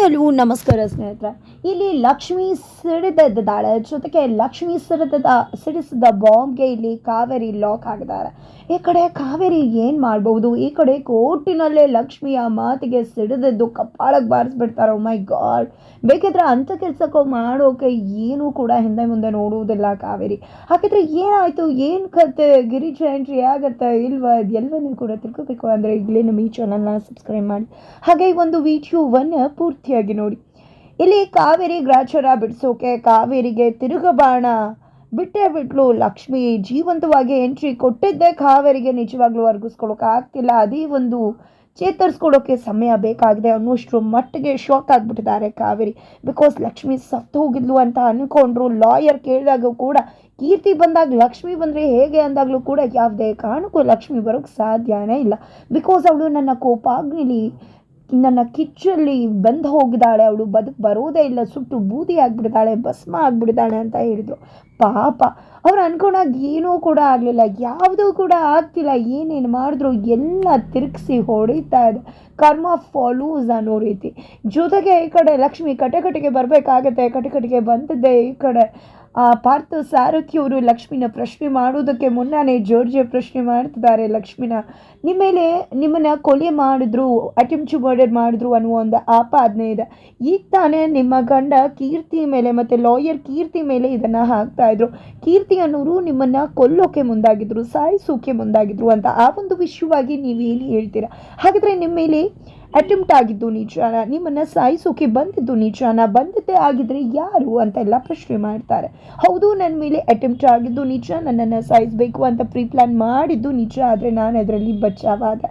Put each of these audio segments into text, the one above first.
Hello ನಮಸ್ಕಾರ ಸ್ನೇಹಿತರೆ ಇಲ್ಲಿ ಲಕ್ಷ್ಮಿ ಸಿಡಿದೆದ್ದಾಳೆ ಜೊತೆಗೆ ಲಕ್ಷ್ಮಿ ಸಿಡಿದ ಸಿಡಿಸಿದ ಬಾಂಬ್ಗೆ ಇಲ್ಲಿ ಕಾವೇರಿ ಲಾಕ್ ಆಗಿದ್ದಾರೆ ಈ ಕಡೆ ಕಾವೇರಿ ಏನು ಮಾಡ್ಬೋದು ಈ ಕಡೆ ಕೋರ್ಟಿನಲ್ಲೇ ಲಕ್ಷ್ಮಿಯ ಮಾತಿಗೆ ಸಿಡಿದಿದ್ದು ಕಪ್ಪಾಳಕ್ಕೆ ಬಾರಿಸ್ಬಿಡ್ತಾರೆ. ಮೈ ಗಾಡ್ ಬೇಕಿದ್ರೆ ಅಂಥ ಕೆಲಸಕ್ಕೂ ಮಾಡೋಕೆ ಏನೂ ಕೂಡ ಹಿಂದೆ ಮುಂದೆ ನೋಡುವುದಿಲ್ಲ ಕಾವೇರಿ. ಹಾಗಿದ್ರೆ ಏನಾಯಿತು? ಏನು ಕತೆ? ಗಿರಿ ಎಂಟ್ರಿ ಆಗತ್ತೆ ಇಲ್ವಾ? ಎಲ್ಲವನ್ನೂ ಕೂಡ ತಿಳ್ಕೋಬೇಕು. ಅಂದರೆ ಈಗಲೇ ನಮ್ಮ ಈ ಚಾನಲ್ನ ಸಬ್ಸ್ಕ್ರೈಬ್ ಮಾಡಿ. ಹಾಗೆ ಈ ಒಂದು ವಿಡಿಯೋವನ್ನು ಪೂರ್ತಿಯಾಗಿ ನೋಡಿ. ಇಲ್ಲಿ ಕಾವೇರಿ ಗ್ರಾಚಾರ ಬಿಡಿಸೋಕೆ ಕಾವೇರಿಗೆ ತಿರುಗಬಾಣ. ಬಿಟ್ಟೇ ಬಿಟ್ಲು ಲಕ್ಷ್ಮಿ. ಜೀವಂತವಾಗಿ ಎಂಟ್ರಿ ಕೊಟ್ಟಿದ್ದೆ ಕಾವೇರಿಗೆ ನಿಜವಾಗ್ಲೂ ಅರ್ಗಿಸ್ಕೊಳಕ್ಕೆ ಆಗ್ತಿಲ್ಲ. ಅದೇ ಒಂದು ಚೇತರಿಸ್ಕೊಳ್ಳೋಕೆ ಸಮಯ ಬೇಕಾಗಿದೆ ಅನ್ನೋಷ್ಟು ಮಟ್ಟಿಗೆ ಶಾಕ್ ಆಗಿಬಿಟ್ಟಿದ್ದಾರೆ ಕಾವೇರಿ. ಬಿಕಾಸ್ ಲಕ್ಷ್ಮಿ ಸತ್ತು ಹೋಗಿದ್ಲು ಅಂತ ಅನ್ಕೊಂಡ್ರು. ಲಾಯರ್ ಕೇಳಿದಾಗ ಕೂಡ ಕೀರ್ತಿ ಬಂದಾಗ ಲಕ್ಷ್ಮಿ ಬಂದರೆ ಹೇಗೆ ಅಂದಾಗಲೂ ಕೂಡ ಯಾವುದೇ ಕಾರಣಕ್ಕೂ ಲಕ್ಷ್ಮಿ ಬರೋಕ್ಕೆ ಸಾಧ್ಯನೇ ಇಲ್ಲ. ಬಿಕಾಸ್ ಅವಳು ನನ್ನ ಕೋಪಾಗ್ನಿಲಿ ನನ್ನ ಕಿಚ್ಚಲ್ಲಿ ಬಂದು ಹೋಗಿದ್ದಾಳೆ. ಅವಳು ಬದುಕು ಬರೋದೇ ಇಲ್ಲ. ಸುಟ್ಟು ಬೂದಿ ಆಗಿಬಿಡ್ತಾಳೆ. ಭಸ್ಮ ಆಗಿಬಿಡ್ತಾಳೆ ಅಂತ ಹೇಳಿದ್ರು ಪಾಪ. ಅವ್ರು ಅನ್ಕೊಂಡಾಗ ಏನೂ ಕೂಡ ಆಗಲಿಲ್ಲ. ಯಾವುದೂ ಕೂಡ ಆಗ್ತಿಲ್ಲ. ಏನೇನು ಮಾಡಿದ್ರು ಎಲ್ಲ ತಿರುಗಿಸಿ ಹೊಡಿತಾ ಇದೆ. ಕರ್ಮ ಫಾಲೂಸ್ ಅನ್ನೋ ರೀತಿ. ಜೊತೆಗೆ ಈ ಕಡೆ ಲಕ್ಷ್ಮಿ ಕಟಕಟಿಗೆ ಬರಬೇಕಾಗತ್ತೆ. ಕಟಕಟಿಗೆ ಬಂದಿದ್ದೆ ಈ ಕಡೆ. ಪಾರ್ಥ ಸಾರಥಿಯವರು ಲಕ್ಷ್ಮಿನ ಪ್ರಶ್ನೆ ಮಾಡೋದಕ್ಕೆ ಮುನ್ನಾನೇ ಜೋರ್ಜಿಯ ಪ್ರಶ್ನೆ ಮಾಡ್ತಿದ್ದಾರೆ ಲಕ್ಷ್ಮಿನ. ನಿಮ್ಮ ಮೇಲೆ ನಿಮ್ಮನ್ನ ಕೊಲೆ ಮಾಡಿದ್ರು ಅಟೆಂಪ್ಟ್ ಮರ್ಡರ್ ಮಾಡಿದ್ರು ಅನ್ನುವ ಒಂದು ಆಪಾದನೆ ಇದೆ. ಈಗ ತಾನೇ ನಿಮ್ಮ ಗಂಡ ಕೀರ್ತಿ ಮೇಲೆ ಮತ್ತು ಲಾಯರ್ ಕೀರ್ತಿ ಮೇಲೆ ಇದನ್ನು ಹಾಕ್ತಾ ಇದ್ರು. ಕೀರ್ತಿ ಅನ್ನೋರು ನಿಮ್ಮನ್ನ ಕೊಲ್ಲೋಕೆ ಮುಂದಾಗಿದ್ರು, ಸಾಯಿಸೋಕೆ ಮುಂದಾಗಿದ್ರು ಅಂತ ಆ ಒಂದು ವಿಷಯವಾಗಿ ನೀವು ಏನು ಹೇಳ್ತೀರಾ? ಹಾಗಾದರೆ ನಿಮ್ಮ ಮೇಲೆ ಅಟೆಂಪ್ಟ್ ಆಗಿದ್ದು ನಿಜಾನ, ನಿಮ್ಮನ್ನ ಸಾಯಿಸೋಕೆ ಬಂದಿದ್ದು ನಿಜಾನ, ಬಂದಿದ್ದೇ ಆಗಿದ್ರೆ ಯಾರು ಅಂತೆಲ್ಲ ಪ್ರಶ್ನೆ ಮಾಡ್ತಾರೆ. ಹೌದು ನನ್ನ ಮೇಲೆ ಅಟೆಂಪ್ಟ್ ಆಗಿದ್ದು ನಿಜ ನನ್ನನ್ನು ಸಾಯಿಸಬೇಕು ಅಂತ ಪ್ರೀ ಪ್ಲ್ಯಾನ್ ಮಾಡಿದ್ದು ನಿಜ, ಆದರೆ ನಾನು ಅದರಲ್ಲಿ ಬಚಾವಾದ.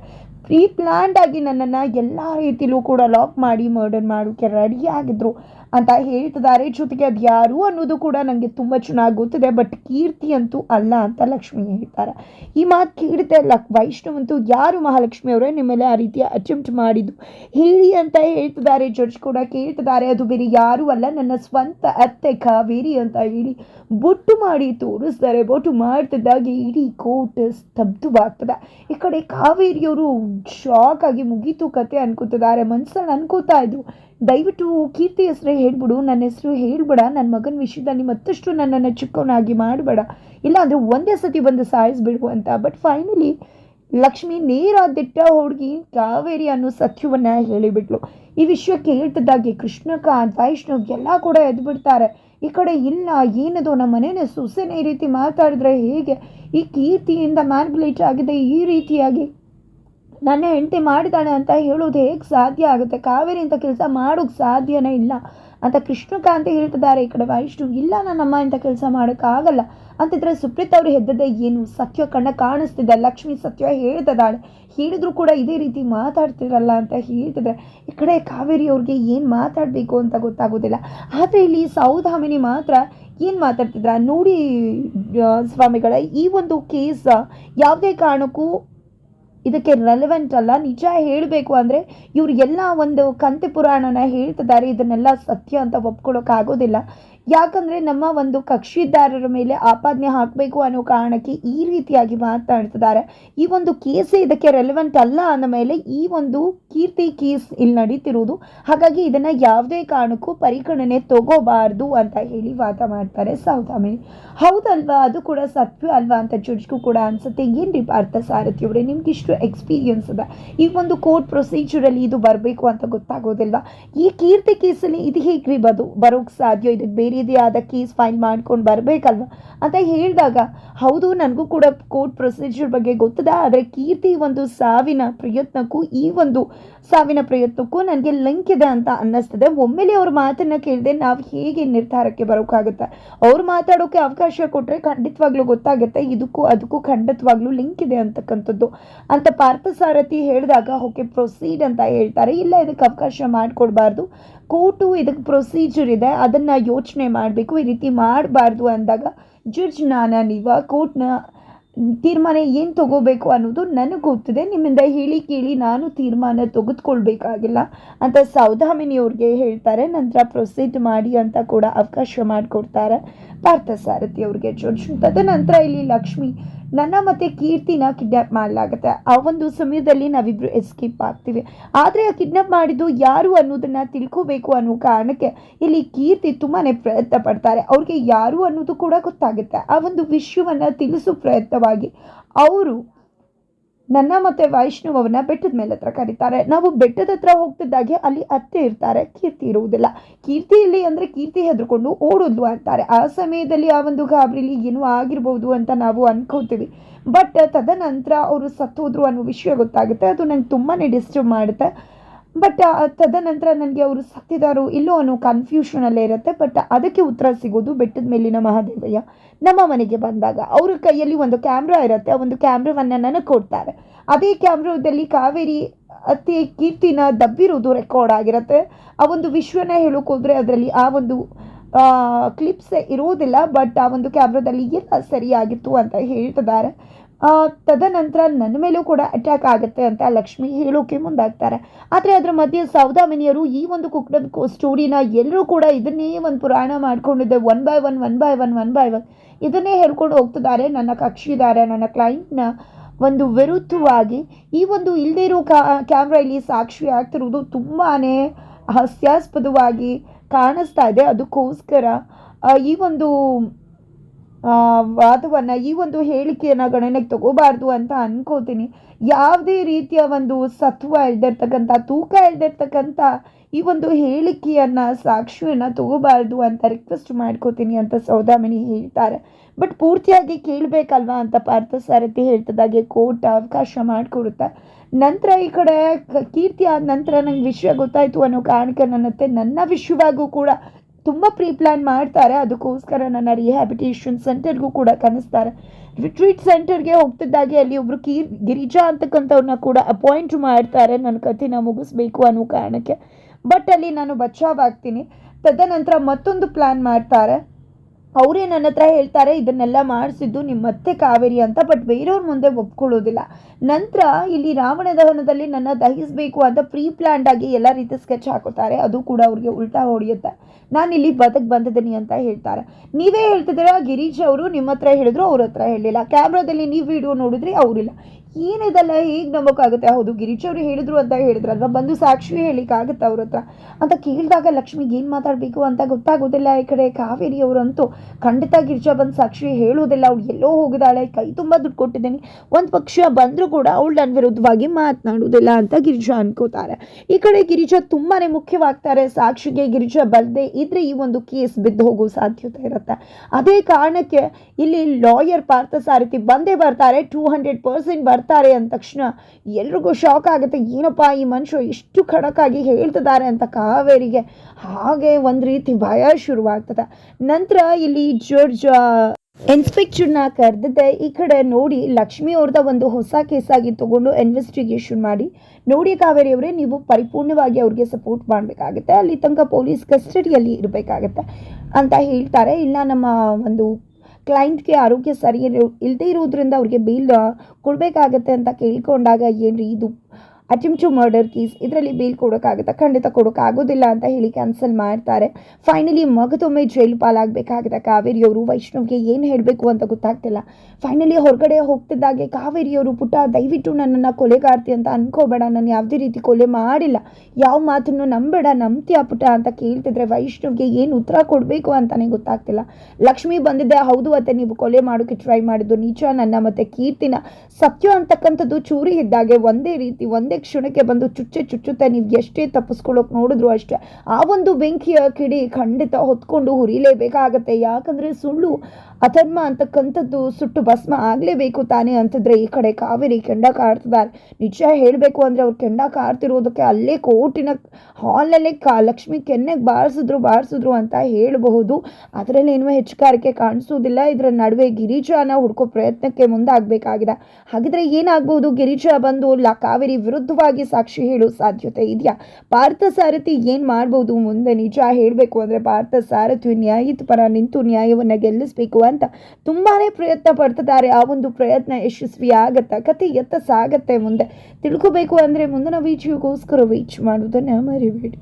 ಪ್ರೀ ಪ್ಲ್ಯಾಂಡ್ ಆಗಿ ನನ್ನನ್ನು ಎಲ್ಲ ರೀತಿಲೂ ಕೂಡ ಲಾಕ್ ಮಾಡಿ ಮರ್ಡರ್ ಮಾಡೋಕ್ಕೆ ರೆಡಿ ಆಗಿದ್ರು. ಅಂತ ಹೇಳ್ತಿದ್ದಾರೆ. ಜೊತೆಗೆ ಅದು ಯಾರು ಅನ್ನೋದು ಕೂಡ ನನಗೆ ತುಂಬ ಚೆನ್ನಾಗಿ ಗೊತ್ತಿದೆ. ಬಟ್ ಕೀರ್ತಿ ಅಂತೂ ಅಲ್ಲ ಅಂತ ಲಕ್ಷ್ಮಿ ಹೇಳ್ತಾರೆ. ಈ ಮಾತು ಕೇಳಿದೆ ಅಲ್ಲ ವೈಷ್ಣವಂತೂ ಯಾರು ಮಹಾಲಕ್ಷ್ಮಿ ಅವರೇ? ನಿಮ್ಮ ಮೇಲೆ ಆ ರೀತಿಯ ಅಟೆಂಪ್ಟ್ ಮಾಡಿದ್ದು. ಹೇಳಿ ಅಂತ ಹೇಳ್ತಿದ್ದಾರೆ. ಜಡ್ಜ್ ಕೂಡ ಕೇಳ್ತಿದ್ದಾರೆ. ಅದು ಬೇರೆ ಯಾರೂ ಅಲ್ಲ, ನನ್ನ ಸ್ವಂತ ಅತ್ತೆ ಕಾವೇರಿ ಅಂತ ಹೇಳಿ ಬೊಟ್ಟು ಮಾಡಿ ತೋರಿಸ್ತಾರೆ. ಬೊಟ್ಟು ಮಾಡ್ತಿದ್ದಾಗ ಇಡೀ ಕೋರ್ಟ್ ಸ್ತಬ್ಧವಾಗ್ತದೆ. ಈ ಕಡೆ ಕಾವೇರಿಯವರು ಶಾಕ್ ಆಗಿ ಮುಗೀತು ಕತೆ ಅನ್ಕೋತಿದ್ದಾರೆ. ಮನ್ಸಲ್ಲಿ ಅನ್ಕೋತಾ ಇದ್ರು. ದಯವಿಟ್ಟು ಕೀರ್ತಿ ಹೆಸರೇ ಹೇಳ್ಬಿಡು, ನನ್ನ ಹೆಸರು ಹೇಳ್ಬೇಡ ನನ್ನ ಮಗನ ವಿಷಯದಲ್ಲಿ ಮತ್ತಷ್ಟು ನನ್ನನ್ನು ಚಿಕ್ಕವನಾಗಿ ಮಾಡಬೇಡ. ಇಲ್ಲ ಅಂದರೆ ಒಂದೇ ಸತಿ ಬಂದು ಸಾಯಿಸ್ಬಿಡು ಅಂತ. ಬಟ್ ಫೈನಲಿ ಲಕ್ಷ್ಮಿ ನೇರ ದಿಟ್ಟ ಹುಡುಗಿ ಕಾವೇರಿ ಅನ್ನೋ ಸತ್ಯವನ್ನು ಹೇಳಿಬಿಟ್ಲು. ಈ ವಿಷಯ ಕೇಳ್ತಿದ್ದಾಗೆ ಕೃಷ್ಣಕ ವೈಷ್ಣವ್ ಎಲ್ಲ ಕೂಡ ಎದ್ಬಿಡ್ತಾರೆ. ಈ ಕಡೆ ಇಲ್ಲ, ಏನದು, ನಮ್ಮ ಮನೇನೆ ಸೊಸೆನೇ ಈ ರೀತಿ ಮಾತಾಡಿದ್ರೆ ಹೇಗೆ? ಈ ಕೀರ್ತಿಯಿಂದ ಮ್ಯಾನ್ಪುಲೇಟ್ ಆಗಿದೆ ಈ ರೀತಿಯಾಗಿ. ನನ್ನ ಹೆಂಡತಿ ಮಾಡಿದ್ದಾಳೆ ಅಂತ ಹೇಳೋದು ಹೇಗೆ ಸಾಧ್ಯ ಆಗುತ್ತೆ? ಕಾವೇರಿ ಅಂತ ಕೆಲಸ ಮಾಡೋಕ್ಕೆ ಸಾಧ್ಯನೇ ಇಲ್ಲ ಅಂತ ಕೃಷ್ಣಕಾಂತ ಹೇಳ್ತಿದ್ದಾರೆ ಈ ಕಡೆ ವೈಷ್ಣು. ಇಲ್ಲ ನನ್ನಮ್ಮ, ಇಂಥ ಕೆಲಸ ಮಾಡೋಕ್ಕಾಗಲ್ಲ ಅಂತಿದ್ರೆ ಸುಪ್ರೀತ್ ಅವರು ಹೆದ್ದದೆ ಏನು? ಸತ್ಯ ಕಣ್ಣ ಕಾಣಿಸ್ತಿದೆ. ಲಕ್ಷ್ಮಿ ಸತ್ಯ ಹೇಳ್ತದಾಳೆ ಹೇಳಿದ್ರು ಕೂಡ ಇದೇ ರೀತಿ ಮಾತಾಡ್ತಿದ್ರಲ್ಲ ಅಂತ ಹೇಳ್ತಿದ್ರೆ ಈ ಕಡೆ ಕಾವೇರಿ ಅವ್ರಿಗೆ ಏನು ಮಾತಾಡಬೇಕು ಅಂತ ಗೊತ್ತಾಗೋದಿಲ್ಲ. ಆದರೆ ಇಲ್ಲಿ ಸೌಧಾಮಿನಿ ಮಾತ್ರ ಏನು ಮಾತಾಡ್ತಿದ್ರ? ನೋಡಿ ಸ್ವಾಮಿಗಳ, ಈ ಒಂದು ಕೇಸ್ ಯಾವುದೇ ಕಾರಣಕ್ಕೂ ಇದಕ್ಕೆ ರೆಲೆವೆಂಟ್ ಅಲ್ಲ. ನಿಜ ಹೇಳಬೇಕು ಅಂದರೆ ಇವರು ಎಲ್ಲ ಒಂದು ಕಂತೆ ಪುರಾಣನ ಹೇಳ್ತಿದ್ದಾರೆ. ಇದನ್ನೆಲ್ಲ ಸತ್ಯ ಅಂತ ಒಪ್ಕೊಳ್ಳೋಕ್ಕಾಗೋದಿಲ್ಲ ಯಾಕಂದರೆ ನಮ್ಮ ಒಂದು ಕಕ್ಷಿದಾರರ ಮೇಲೆ ಆಪಾದನೆ ಹಾಕಬೇಕು ಅನ್ನೋ ಕಾರಣಕ್ಕೆ ಈ ರೀತಿಯಾಗಿ ಮಾತಾಡ್ತಿದ್ದಾರೆ. ಈ ಒಂದು ಕೇಸೇ ಇದಕ್ಕೆ ರೆಲೆವೆಂಟ್ ಅಲ್ಲ ಅಂದ ಮೇಲೆ ಈ ಒಂದು ಕೀರ್ತಿ ಕೇಸ್ ಇಲ್ಲಿ ನಡೀತಿರುವುದು. ಹಾಗಾಗಿ ಇದನ್ನು ಯಾವುದೇ ಕಾರಣಕ್ಕೂ ಪರಿಗಣನೆ ತಗೋಬಾರ್ದು ಅಂತ ಹೇಳಿ ವಾದ ಮಾಡ್ತಾರೆ ಸೌದಾಮಿನಿ. ಹೌದಲ್ವಾ? ಅದು ಕೂಡ ಸತ್ಯ ಅಲ್ವಾ ಅಂತ ಜಡ್ಜ್ಗೂ ಕೂಡ ಅನ್ಸುತ್ತೆ. ಏನ್ರಿ ಪಾರ್ಥ ಸಾರಥಿ ಅವರೇ? ನಿಮ್ಗೆ ಇಷ್ಟು ಎಕ್ಸ್ಪೀರಿಯನ್ಸ್ ಅದ ಈ ಒಂದು ಕೋರ್ಟ್ ಪ್ರೊಸೀಜರಲ್ಲಿ ಇದು ಬರಬೇಕು ಅಂತ ಗೊತ್ತಾಗೋದಿಲ್ವಾ? ಈ ಕೀರ್ತಿ ಕೇಸಲ್ಲಿ ಇದು ಹೇಗ್ರಿ ಬದು ಬರೋಕ್ಕೆ ಸಾಧ್ಯ? ಇದಕ್ಕೆ ಆದ ಕೇಸ್ ಫೈಲ್ ಮಾಡ್ಕೊಂಡು ಬರಬೇಕಲ್ವ? ಅಂತ ಹೇಳಿದಾಗ, ಹೌದು, ನನಗೂ ಕೂಡ ಕೋರ್ಟ್ ಪ್ರೊಸೀಜರ್ ಬಗ್ಗೆ ಗೊತ್ತಿದೆ, ಆದರೆ ಕೀರ್ತಿ ಒಂದು ಸಾವಿನ ಪ್ರಯತ್ನಕ್ಕೂ, ಈ ಒಂದು ಸಾವಿನ ಪ್ರಯತ್ನಕ್ಕೂ ನನಗೆ ಲಿಂಕ್ ಇದೆ ಅಂತ ಅನ್ನಿಸ್ತದೆ. ಒಮ್ಮೆಲೆ ಅವ್ರ ಮಾತನ್ನು ಕೇಳಿದೆ ನಾವು ಹೇಗೆ ನಿರ್ಧಾರಕ್ಕೆ ಬರೋಕ್ಕಾಗುತ್ತೆ ಅವ್ರು ಮಾತಾಡೋಕ್ಕೆ ಅವಕಾಶ ಕೊಟ್ಟರೆ ಖಂಡಿತವಾಗ್ಲೂ ಗೊತ್ತಾಗುತ್ತೆ. ಇದಕ್ಕೂ ಅದಕ್ಕೂ ಖಂಡಿತವಾಗ್ಲೂ ಲಿಂಕ್ ಇದೆ ಅಂತಕ್ಕಂಥದ್ದು. ಅಂತ ಪಾರ್ಥಸಾರಥಿ ಹೇಳಿದಾಗ, ಓಕೆ ಪ್ರೊಸೀಡ್ ಅಂತ ಹೇಳ್ತಾರೆ. ಇಲ್ಲ, ಇದಕ್ಕೆ ಅವಕಾಶ ಮಾಡಿಕೊಡ್ಬಾರ್ದು. ಕೋರ್ಟು ಇದಕ್ಕೆ ಪ್ರೊಸೀಜರ್ ಇದೆ. ಅದನ್ನು ಯೋಚನೆ ಮಾಡಬೇಕು, ಈ ರೀತಿ ಮಾಡಬಾರ್ದು ಅಂದಾಗ ಜಡ್ಜ್ ನಾನು ನೀವ ಕೋರ್ಟ್ನ ತೀರ್ಮಾನ ಏನು ತಗೋಬೇಕು ಅನ್ನೋದು ನನಗೆ ಗೊತ್ತಿದೆ. ನಿಮ್ಮಿಂದ ಹೇಳಿ ಕೇಳಿ ನಾನು ತೀರ್ಮಾನ ತೆಗೆದುಕೊಳ್ಬೇಕಾಗಿಲ್ಲ ಅಂತ ಸೌದಾಮಿನಿ ಅವ್ರಿಗೆ ಹೇಳ್ತಾರೆ. ನಂತರ ಪ್ರೊಸೀಡ್ ಮಾಡಿ ಅಂತ ಕೂಡ ಅವಕಾಶ ಮಾಡಿಕೊಡ್ತಾರೆ ಪಾರ್ಥಸಾರಥಿ ಅವ್ರಿಗೆ ಜಡ್ಜ್ ತದನಂತರ ಇಲ್ಲಿ ಲಕ್ಷ್ಮಿ ನನ್ನ ಮತ್ತು ಕೀರ್ತಿನ ಕಿಡ್ನಾಪ್ ಮಾಡಲಾಗುತ್ತೆ. ಆ ಒಂದು ಸಮಯದಲ್ಲಿ ನಾವಿಬ್ಬರು ಎಸ್ಕೇಪ್ ಆಗ್ತೀವಿ. ಆದರೆ ಆ ಕಿಡ್ನಾಪ್ ಮಾಡಿದ್ದು ಯಾರು ಅನ್ನೋದನ್ನು ತಿಳ್ಕೋಬೇಕು ಅನ್ನೋ ಕಾರಣಕ್ಕೆ ಇಲ್ಲಿ ಕೀರ್ತಿ ತುಂಬಾ ಪ್ರಯತ್ನ ಪಡ್ತಾರೆ. ಅವ್ರಿಗೆ ಯಾರು ಅನ್ನೋದು ಕೂಡ ಗೊತ್ತಾಗುತ್ತೆ. ಆ ಒಂದು ವಿಷಯವನ್ನು ತಿಳಿಸೋ ಪ್ರಯತ್ನವಾಗಿ ಅವರು ನನ್ನ ಮತ್ತು ವೈಷ್ಣವ್ ಅವನ್ನ ಬೆಟ್ಟದ ಮೇಲೆ ಹತ್ರ ಕರೀತಾರೆ. ನಾವು ಬೆಟ್ಟದ ಹತ್ರ ಹೋಗ್ತಿದ್ದಾಗೆ ಅಲ್ಲಿ ಅತ್ತೆ ಇರ್ತಾರೆ. ಕೀರ್ತಿ ಇರುವುದಿಲ್ಲ. ಕೀರ್ತಿ ಇಲ್ಲಿ ಅಂದರೆ ಕೀರ್ತಿ ಹೆದರ್ಕೊಂಡು ಓಡೋದು ಅಂತಾರೆ. ಆ ಸಮಯದಲ್ಲಿ ಆ ಒಂದು ಗಾಬರಿಲಿ ಏನೋ ಆಗಿರ್ಬೋದು ಅಂತ ನಾವು ಅನ್ಕೋತೀವಿ. ಬಟ್ ತದನಂತರ ಅವರು ಸತ್ತೋದ್ರು ಅನ್ನೋ ವಿಷಯ ಗೊತ್ತಾಗುತ್ತೆ. ಅದು ನಂಗೆ ತುಂಬಾ ಡಿಸ್ಟರ್ಬ್ ಮಾಡುತ್ತೆ. ಬಟ್ ತದನಂತರ ನನಗೆ ಅವರು ಸತ್ತಿದಾರೋ ಇಲ್ಲೋ ಅನ್ನೋ ಕನ್ಫ್ಯೂಷನಲ್ಲೇ ಇರುತ್ತೆ. ಬಟ್ ಅದಕ್ಕೆ ಉತ್ತರ ಸಿಗೋದು ಬೆಟ್ಟದ ಮೇಲಿನ ಮಹಾದೇವಯ್ಯ. ನಮ್ಮ ಮನೆಗೆ ಬಂದಾಗ ಅವ್ರ ಕೈಯಲ್ಲಿ ಒಂದು ಕ್ಯಾಮ್ರಾ ಇರುತ್ತೆ. ಆ ಒಂದು ಕ್ಯಾಮ್ರಾವನ್ನು ನನಗೆ ಕೊಡ್ತಾರೆ. ಅದೇ ಕ್ಯಾಮ್ರಾದಲ್ಲಿ ಕಾವೇರಿ ಅತಿ ಕೀರ್ತಿನ ದಬ್ಬಿರೋದು ರೆಕಾರ್ಡ್ ಆಗಿರುತ್ತೆ. ಆ ಒಂದು ವಿಶ್ವನ ಹೇಳೋಕ್ಕೋದ್ರೆ ಅದರಲ್ಲಿ ಆ ಒಂದು ಕ್ಲಿಪ್ಸ್ ಇರೋದಿಲ್ಲ. ಬಟ್ ಆ ಒಂದು ಕ್ಯಾಮ್ರಾದಲ್ಲಿ ಎಲ್ಲ ಸರಿಯಾಗಿತ್ತು ಅಂತ ಹೇಳ್ತಿದ್ದಾರೆ. ತದನಂತರ ನನ್ನ ಮೇಲೂ ಕೂಡ ಅಟ್ಯಾಕ್ ಆಗುತ್ತೆ ಅಂತ ಲಕ್ಷ್ಮಿ ಹೇಳೋಕೆ ಮುಂದಾಗ್ತಾರೆ. ಆದರೆ ಅದರ ಮಧ್ಯೆ ಸೌದಾಮಿನಿಯರು ಈ ಒಂದು ಕುಕ್ಡದ ಸ್ಟೋರಿನ ಎಲ್ಲರೂ ಕೂಡ ಇದನ್ನೇ ಒಂದು ಪುರಾಣ ಮಾಡ್ಕೊಂಡಿದ್ದೆ one by one one by one one by one ಇದನ್ನೇ ಹೇಳ್ಕೊಂಡು ಹೋಗ್ತಿದ್ದಾರೆ ನನ್ನ ಕಕ್ಷಿದಾರ, ನನ್ನ ಕ್ಲೈಂಟ್ನ ಒಂದು ವಿರುದ್ಧವಾಗಿ. ಈ ಒಂದು ಇಲ್ಲದೇ ಇರೋ ಕ್ಯಾಮ್ರಾ ಇಲ್ಲಿ ಸಾಕ್ಷಿ ಆಗ್ತಿರೋದು ತುಂಬಾ ಹಾಸ್ಯಾಸ್ಪದವಾಗಿ ಕಾಣಿಸ್ತಾ ಇದೆ. ಅದಕ್ಕೋಸ್ಕರ ಈ ಒಂದು ವಾದವನ್ನು ಈ ಒಂದು ಹೇಳಿಕೆಯನ್ನು ಗಣನೆಗೆ ತಗೋಬಾರ್ದು ಅಂತ ಅನ್ಕೋತೀನಿ. ಯಾವುದೇ ರೀತಿಯ ಒಂದು ಸತ್ವ ಇಲ್ದಿರ್ತಕ್ಕಂಥ, ತೂಕ ಇಲ್ದಿರ್ತಕ್ಕಂಥ ಈ ಒಂದು ಹೇಳಿಕೆಯನ್ನು ಸಾಕ್ಷಿಯನ್ನು ತಗೋಬಾರ್ದು ಅಂತ ರಿಕ್ವೆಸ್ಟ್ ಮಾಡ್ಕೋತೀನಿ ಅಂತ ಸೌದಾಮಿನಿ ಹೇಳ್ತಾರೆ. ಬಟ್ ಪೂರ್ತಿಯಾಗಿ ಕೇಳಬೇಕಲ್ವಾ ಅಂತ ಪಾರ್ಥ ಸಾರಥಿ ಹೇಳ್ತದಾಗೆ ಕೋರ್ಟ್ ಅವಕಾಶ ಮಾಡಿಕೊಡುತ್ತೆ. ನಂತರ ಈ ಕಡೆ ಕೀರ್ತಿ ಆದ ನಂತರ ನಂಗೆ ವಿಷಯ ಗೊತ್ತಾಯಿತು ಅನ್ನೋ ಕಾರಣಕ್ಕೆ ನನ್ನತ್ತೆ, ನನ್ನ ವಿಷಯವಾಗೂ ಕೂಡ ತುಂಬ ಪ್ರೀ ಪ್ಲ್ಯಾನ್ ಮಾಡ್ತಾರೆ. ಅದಕ್ಕೋಸ್ಕರ ನನ್ನ ರಿಹ್ಯಾಬಿಟೇಷನ್ ಸೆಂಟರ್ಗೂ ಕೂಡ ಕನಸ್ತಾರೆ. ರಿಟ್ರೀಟ್ ಸೆಂಟರ್ಗೆ ಹೋಗ್ತಿದ್ದಾಗೆ ಅಲ್ಲಿ ಒಬ್ಬರು ಕೀರ್ ಗಿರಿಜಾ ಅಂತಕ್ಕಂಥವ್ರನ್ನ ಕೂಡ ಅಪಾಯಿಂಟ್ ಮಾಡ್ತಾರೆ. ನನ್ನ ಕಥೆನ ಮುಗಿಸ್ಬೇಕು ಅನ್ನೋ ಕಾರಣಕ್ಕೆ. ಬಟ್ ಅಲ್ಲಿ ನಾನು ಬಚಾವಾಗ್ತೀನಿ ತದನಂತರ ಮತ್ತೊಂದು ಪ್ಲ್ಯಾನ್ ಮಾಡ್ತಾರೆ. ಅವರೇ ನನ್ನ ಹತ್ರ ಹೇಳ್ತಾರೆ, ಇದನ್ನೆಲ್ಲ ಮಾಡಿಸಿದ್ದು ನಿಮ್ಮ ಮತ್ತೆ ಕಾವೇರಿ ಅಂತ ಬಟ್ ಬೇರೆಯವ್ರ ಮುಂದೆ ಒಪ್ಕೊಳ್ಳೋದಿಲ್ಲ. ನಂತರ ಇಲ್ಲಿ ರಾವಣ ದಹನದಲ್ಲಿ ನನ್ನ ದಹಿಸಬೇಕು ಅಂತ ಪ್ರೀ ಪ್ಲ್ಯಾಂಡ್ ಆಗಿ ಎಲ್ಲ ರೀತಿ ಸ್ಕೆಚ್ ಹಾಕೋತಾರೆ ಅದು ಕೂಡ ಅವ್ರಿಗೆ ಉಲ್ಟಾ ಹೊಡೆಯುತ್ತೆ. ನಾನು ಇಲ್ಲಿ ಬದಕ್ ಬಂದಿದ್ದೀನಿ ಅಂತ ಹೇಳ್ತಾರೆ. ನೀವೇ ಹೇಳ್ತಿದ್ದೀರಾ ಗಿರೀಶ್ ಅವರು ನಿಮ್ಮ ಹತ್ರ ಹೇಳಿದ್ರು, ಅವ್ರ ಹತ್ರ ಹೇಳಿಲ್ಲ. ಕ್ಯಾಮ್ರಾದಲ್ಲಿ ನೀವು ವಿಡಿಯೋ ನೋಡಿದ್ರಿ ಅವರಿಲ್ಲ. ಏನಿದೆಲ್ಲ ಹೇಗೆ ನಂಬೋಕ್ಕಾಗುತ್ತೆ? ಹೌದು, ಗಿರೀಶ್ ಅವರು ಹೇಳಿದ್ರು ಅಂತ ಹೇಳಿದ್ರಲ್ವ? ಬಂದು ಸಾಕ್ಷಿ ಹೇಳಿಕ್ಕಾಗುತ್ತೆ ಅವ್ರ ಹತ್ರ? ಅಂತ ಕೇಳಿದಾಗ ಲಕ್ಷ್ಮಿಗೆ ಏನು ಮಾತಾಡಬೇಕು ಅಂತ ಗೊತ್ತಾಗೋದಿಲ್ಲ ಈ ಕಡೆ. ಕಾವೇರಿ ಅವರಂತೂ ಖಂಡಿತ ಗಿರಿಜಾ ಬಂದು ಸಾಕ್ಷಿ ಹೇಳೋದಿಲ್ಲ. ಅವಳು ಎಲ್ಲೋ ಹೋಗಿದ್ದಾಳೆ, ಕೈ ತುಂಬ ದುಡ್ಡು ಕೊಟ್ಟಿದ್ದೀನಿ. ಒಂದು ಪಕ್ಷ ಬಂದರೂ ಕೂಡ ಅವಳು ನನ್ನ ವಿರುದ್ಧವಾಗಿ ಮಾತನಾಡೋದಿಲ್ಲ ಅಂತ ಗಿರಿಜಾ ಅನ್ಕೋತಾರೆ. ಈ ಕಡೆ ಗಿರಿಜಾ ತುಂಬಾ ಮುಖ್ಯವಾಗ್ತಾರೆ. ಸಾಕ್ಷಿಗೆ ಗಿರಿಜಾ ಬಲ್ಲದೆ ಇದ್ರೆ ಈ ಒಂದು ಕೇಸ್ ಬಿದ್ದು ಹೋಗೋ ಸಾಧ್ಯತೆ ಇರುತ್ತೆ. ಅದೇ ಕಾರಣಕ್ಕೆ ಇಲ್ಲಿ ಲಾಯರ್ ಪಾರ್ಥ ಸಾರಥಿ ಬಂದೇ ಬರ್ತಾರೆ. ಟೂ ಹಂಡ್ರೆಡ್ ಪರ್ಸೆಂಟ್ ಬರ್ತಾರೆ. ಅಂದ ತಕ್ಷಣ ಎಲ್ರಿಗೂ ಶಾಕ್ ಆಗುತ್ತೆ. ಏನಪ್ಪ ಈ ಮನುಷ್ಯ ಇಷ್ಟು ಖಡಕ್ಕಾಗಿ ಹೇಳ್ತಿದ್ದಾರೆ ಅಂತ ಕಾವೇರಿಗೆ. ಹಾಗೆ ಒಂದು ರೀತಿ ಭಯ ಶುರುವಾಗ್ತದೆ. ನಂತರ ಇಲ್ಲಿ ಜೋರ್ಜ್ ಇನ್ಸ್ಪೆಕ್ಟರ್ನ ಕರೆದಿದ್ದೆ. ಈ ಕಡೆ ನೋಡಿ ಲಕ್ಷ್ಮಿ ಅವ್ರದ ಒಂದು ಹೊಸ ಕೇಸಾಗಿ ತಗೊಂಡು ಇನ್ವೆಸ್ಟಿಗೇಷನ್ ಮಾಡಿ. ನೋಡಿ ಕಾವೇರಿ ಅವರೇ, ನೀವು ಪರಿಪೂರ್ಣವಾಗಿ ಅವ್ರಿಗೆ ಸಪೋರ್ಟ್ ಮಾಡಬೇಕಾಗುತ್ತೆ. ಅಲ್ಲಿ ತನಕ ಪೊಲೀಸ್ ಕಸ್ಟಡಿಯಲ್ಲಿ ಇರಬೇಕಾಗತ್ತೆ ಅಂತ ಹೇಳ್ತಾರೆ. ಇಲ್ಲ ನಮ್ಮ ಒಂದು ಕ್ಲೈಂಟ್ಗೆ ಆರೋಗ್ಯ ಸರಿ ಇಲ್ಲದೇ ಇರೋದ್ರಿಂದ ಅವ್ರಿಗೆ ಬೇಲ್ ಕೊಡಬೇಕಾಗತ್ತೆ ಅಂತ ಕೇಳ್ಕೊಂಡಾಗ ಏನ್ರಿ ಇದು? Attempt to murder case. ಇದರಲ್ಲಿ ಬೇಲ್ ಕೊಡೋಕ್ಕಾಗುತ್ತಾ? ಖಂಡಿತ ಕೊಡೋಕ್ಕಾಗೋದಿಲ್ಲ ಅಂತ ಹೇಳಿ ಕ್ಯಾನ್ಸಲ್ ಮಾಡ್ತಾರೆ. ಫೈನಲಿ ಮಗದೊಮ್ಮೆ ಜೈಲು ಪಾಲಾಗಬೇಕಾಗಿದೆ ಕಾವೇರಿಯವರು ವೈಷ್ಣವ್ಗೆ ಏನು ಹೇಳಬೇಕು ಅಂತ ಗೊತ್ತಾಗ್ತಿಲ್ಲ. ಫೈನಲಿ ಹೊರಗಡೆ ಹೋಗ್ತಿದ್ದಾಗೆ ಕಾವೇರಿಯವರು ಪುಟ್ಟ, ದಯವಿಟ್ಟು ನನ್ನನ್ನು ಕೊಲೆಗಾರ್ತಿ ಅಂತ ಅನ್ಕೋಬೇಡ. ನಾನು ಯಾವುದೇ ರೀತಿ ಕೊಲೆ ಮಾಡಿಲ್ಲ. ಯಾವ ಮಾತನ್ನು ನಂಬೇಡ, ನಂಬ್ತೀಯ ಪುಟ್ಟ? ಅಂತ ಕೇಳ್ತಿದ್ರೆ ವೈಷ್ಣವ್ಗೆ ಏನು ಉತ್ತರ ಕೊಡಬೇಕು ಅಂತಲೇ ಗೊತ್ತಾಗ್ತಿಲ್ಲ. ಲಕ್ಷ್ಮಿ ಬಂದಿದ್ದೆ ಹೌದು ಅತ್ತೆ. ನೀವು ಕೊಲೆ ಮಾಡೋಕ್ಕೆ ಟ್ರೈ ಮಾಡಿದ್ದು ನಿಜ ನನ್ನ ಮತ್ತೆ ಕೀರ್ತಿನ. ಸತ್ಯ ಅಂತಕ್ಕಂಥದ್ದು ಚೂರಿ ಇದ್ದಾಗೆ. ಒಂದೇ ರೀತಿ, ಒಂದೇ ಕ್ಷಣಕ್ಕೆ ಬಂದು ಚುಚ್ಚೆ ಚುಚ್ಚುತ್ತೆ ನೀವು ಎಷ್ಟೇ ತಪ್ಪಿಸ್ಕೊಳ್ಳೋಕೆ ನೋಡಿದ್ರು ಅಷ್ಟೇ, ಆ ಒಂದು ಬೆಂಕಿಯ ಕಿಡಿ ಖಂಡಿತ ಹೊತ್ಕೊಂಡು ಹುರಿಲೇಬೇಕಾಗತ್ತೆ. ಯಾಕಂದರೆ ಸುಳ್ಳು ಅಧರ್ಮ ಅಂತಕ್ಕಂಥದ್ದು ಸುಟ್ಟು ಭಸ್ಮ ಆಗಲೇಬೇಕು ತಾನೇ ಅಂತಂದರೆ ಈ ಕಡೆ ಕಾವೇರಿ ಕೆಂಡ ಕಾಡ್ತಿದ್ದಾರೆ. ನಿಜ ಹೇಳಬೇಕು ಅಂದರೆ ಅವ್ರು ಕೆಂಡ ಕಾಡ್ತಿರೋದಕ್ಕೆ ಅಲ್ಲೇ ಕೋರ್ಟಿನ ಹಾಲಲ್ಲೇ ಕಾ ಲಕ್ಷ್ಮಿ ಕೆನ್ನೆಗೆ ಬಾರಿಸಿದ್ರು ಬಾರಿಸಿದ್ರು ಅಂತ ಹೇಳಬಹುದು. ಅದರಲ್ಲಿ ಅದರಲ್ಲೇನೂ ಹೆಚ್ಚುಗಾರಿಕೆ ಕಾಣಿಸೋದಿಲ್ಲ. ಇದರ ನಡುವೆ ಗಿರಿಜಾನ ಹುಡ್ಕೋ ಪ್ರಯತ್ನಕ್ಕೆ ಮುಂದಾಗಬೇಕಾಗಿದೆ. ಹಾಗಿದ್ರೆ ಏನಾಗಬಹುದು ಗಿರಿಜಾ ಬಂದು ಲ ಕಾವೇರಿ ವಿರುದ್ಧವಾಗಿ ಸಾಕ್ಷಿ ಹೇಳೋ ಸಾಧ್ಯತೆ ಇದೆಯಾ? ಪಾರ್ಥ ಸಾರಥಿ ಏನು ಮಾಡ್ಬೋದು? ಮುಂದೆ ನಿಜ ಹೇಳಬೇಕು ಅಂದರೆ ಪಾರ್ಥ ಸಾರಥಿ ನ್ಯಾಯದ ಪರ ನಿಂತು ನ್ಯಾಯವನ್ನು ಗೆಲ್ಲಿಸಬೇಕು ಅಂತ ತುಂಬಾ ಪ್ರಯತ್ನ ಪಡ್ತಿದ್ದಾರೆ. ಆ ಒಂದು ಪ್ರಯತ್ನ ಯಶಸ್ವಿ ಆಗತ್ತಾ ಕತೆ ಎತ್ತ ಸಾಗತ್ತೆ ಮುಂದೆ. ತಿಳ್ಕೋಬೇಕು ಅಂದರೆ ಮುಂದಿನ ವೀಚಿಗೋಸ್ಕರ ವೀಚ್ ಮಾಡೋದನ್ನು ಮರಿಬೇಡಿ.